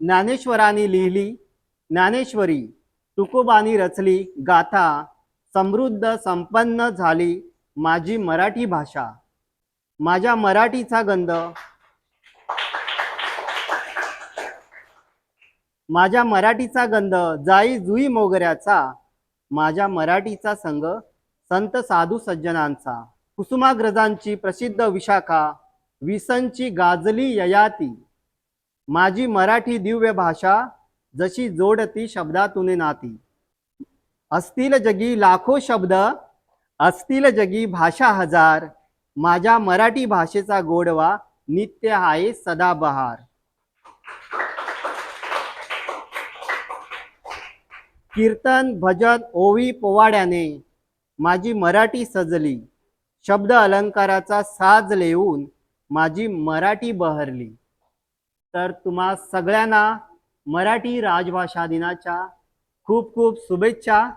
ज्ञानेश्वरांनी लिहिली ज्ञानेश्वरी तुकोबानी रचली गाथा समृद्ध संपन्न झाली माझी मराठी भाषा. माझ्या मराठीचा गंध. माझ्या मराठीचा गंध जाई जुई मोगऱ्याचा माझ्या मराठीचा संग संत साधू सज्जनांचा. कुसुमाग्रजांची प्रसिद्ध विशाखा विसंची गाजली ययाती. माझी मराठी दिव्य भाषा जशी जोडती शब्दातून नाती. असतील जगी लाखो शब्द असतील जगी भाषा हजार माझ्या मराठी भाषेचा गोडवा नित्य आहे सदाबहार. कीर्तन भजन ओवी पोवाड्याने माझी मराठी सजली. शब्द अलंकाराचा साज लेऊन माझी मराठी बहरली. तर तुम्हा सगळ्यांना मराठी राजभाषा दिनाच्या खूप खूप शुभेच्छा.